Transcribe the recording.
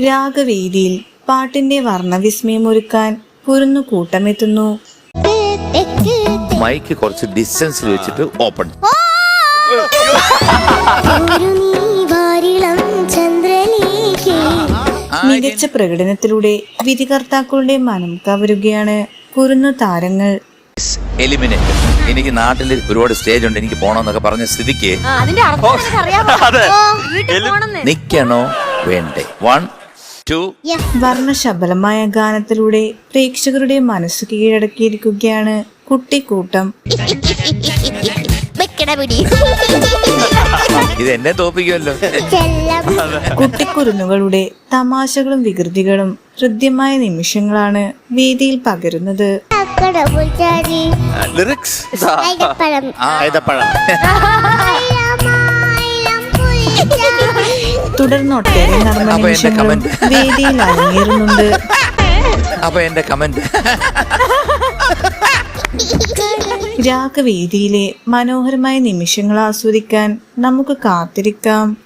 രാഗവേദിയിൽ പാട്ടിന്റെ വർണവിസ്മയമൊരുക്കാൻ കുരുന്നു കൂട്ടമെത്തുന്നു. മൈക്ക് കുറച്ച് ഡിസ്റ്റൻസിൽ വെച്ചിട്ട് ഓപ്പൺ മികച്ച പ്രകടനത്തിലൂടെ വിധികർത്താക്കളുടെ മനം കവരുകയാണ് കുരുന്നു താരങ്ങൾ. എലിമിനേറ്റ് എനിക്ക് നാട്ടിൽ ഒരുപാട് സ്റ്റേജ് ഉണ്ട് എനിക്ക് പോണോന്നൊക്കെ പറഞ്ഞ സ്ഥിതിക്ക് നിക്കണോ? വേണ്ടേ. വൺ ടു വർണശബലമായ ഗാനത്തിലൂടെ പ്രേക്ഷകരുടെ മനസ്സ് കീഴടക്കിയിരിക്കുകയാണ് കുട്ടിക്കൂട്ടം. ഇത് എന്നെ തോപ്പിക്കുമല്ലോ. കുട്ടിക്കുരുന്നുകളുടെ തമാശകളും വികൃതികളും ഹൃദ്യമായ നിമിഷങ്ങളാണ് വേദിയിൽ പകരുന്നത്. ലിറിക്സ് തുടർന്ന് ഒട്ടേറെ നർമ്മ അപ്പൊ എന്റെ നിമിഷങ്ങളും comment. വേദിയിൽ അരങ്ങേറുന്നുണ്ട്. അപ്പൊ എന്റെ കമന്റ് രാഗവേദിയിലെ മനോഹരമായ നിമിഷങ്ങൾ ആസ്വദിക്കാൻ നമുക്ക് കാത്തിരിക്കാം.